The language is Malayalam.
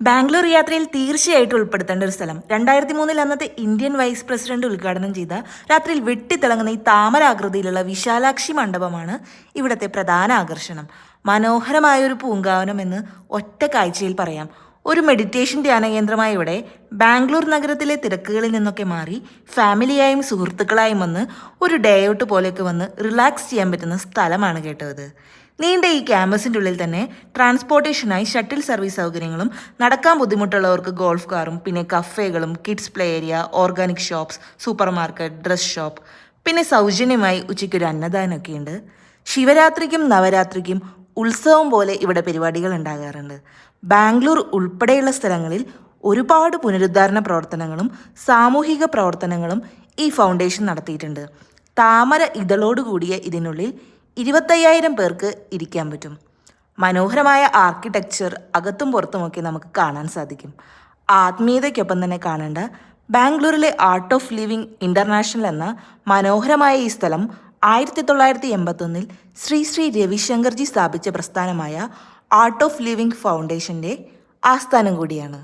ബാംഗ്ലൂർ യാത്രയിൽ തീർച്ചയായിട്ടും ഉൾപ്പെടുത്തേണ്ട ഒരു സ്ഥലം. രണ്ടായിരത്തി മൂന്നിൽ അന്നത്തെ ഇന്ത്യൻ വൈസ് പ്രസിഡന്റ് ഉദ്ഘാടനം ചെയ്ത രാത്രിയിൽ വെട്ടിത്തിളങ്ങുന്ന ഈ താമരാകൃതിയിലുള്ള വിശാലാക്ഷി മണ്ഡപമാണ് ഇവിടത്തെ പ്രധാന ആകർഷണം. മനോഹരമായ ഒരു പൂങ്കാവനം എന്ന് ഒറ്റ കാഴ്ചയിൽ പറയാം. ഒരു മെഡിറ്റേഷൻ ധ്യാന കേന്ദ്രമായ ഇവിടെ ബാംഗ്ലൂർ നഗരത്തിലെ തിരക്കുകളിൽ നിന്നൊക്കെ മാറി ഫാമിലിയായും സുഹൃത്തുക്കളായും വന്ന് ഒരു ഡേ ഔട്ട് പോലെയൊക്കെ വന്ന് റിലാക്സ് ചെയ്യാൻ പറ്റുന്ന സ്ഥലമാണ് കേട്ടത്. നീണ്ട ഈ ക്യാമ്പസിന്റെ ഉള്ളിൽ തന്നെ ട്രാൻസ്പോർട്ടേഷനായി ഷട്ടിൽ സർവീസ് സൗകര്യങ്ങളും നടക്കാൻ ബുദ്ധിമുട്ടുള്ളവർക്ക് ഗോൾഫ് കാറും പിന്നെ കഫേകളും kids play area organic shops supermarket dress shop പിന്നെ സൗജന്യമായി ഉച്ചയ്ക്കൊരു അന്നദാനമൊക്കെയുണ്ട്. ശിവരാത്രിക്കും നവരാത്രിക്കും ഉത്സവം പോലെ ഇവിടെ പരിപാടികൾ ഉണ്ടാകാറുണ്ട്. ബാംഗ്ലൂർ ഉൾപ്പെടെയുള്ള സ്ഥലങ്ങളിൽ ഒരുപാട് പുനരുദ്ധാരണ പ്രവർത്തനങ്ങളും സാമൂഹിക പ്രവർത്തനങ്ങളും ഈ ഫൗണ്ടേഷൻ നടത്തിയിട്ടുണ്ട്. താമര ഇതളോട് കൂടിയ ഇതിനുള്ളിൽ ഇരുപത്തയ്യായിരം പേർക്ക് ഇരിക്കാൻ പറ്റും. മനോഹരമായ ആർക്കിടെക്ചർ അകത്തും പുറത്തുമൊക്കെ നമുക്ക് കാണാൻ സാധിക്കും. ആത്മീയതയ്ക്കൊപ്പം തന്നെ കാണേണ്ട ബാംഗ്ലൂരിലെ ആർട്ട് ഓഫ് ലിവിംഗ് ഇന്റർനാഷണൽ എന്ന മനോഹരമായ ഈ സ്ഥലം ആയിരത്തി തൊള്ളായിരത്തി എൺപത്തൊന്നിൽ ശ്രീ ശ്രീ രവിശങ്കർജി സ്ഥാപിച്ച പ്രസ്ഥാനമായ ആർട്ട് ഓഫ് ലിവിംഗ് ഫൗണ്ടേഷന്റെ ആസ്ഥാനം കൂടിയാണ്.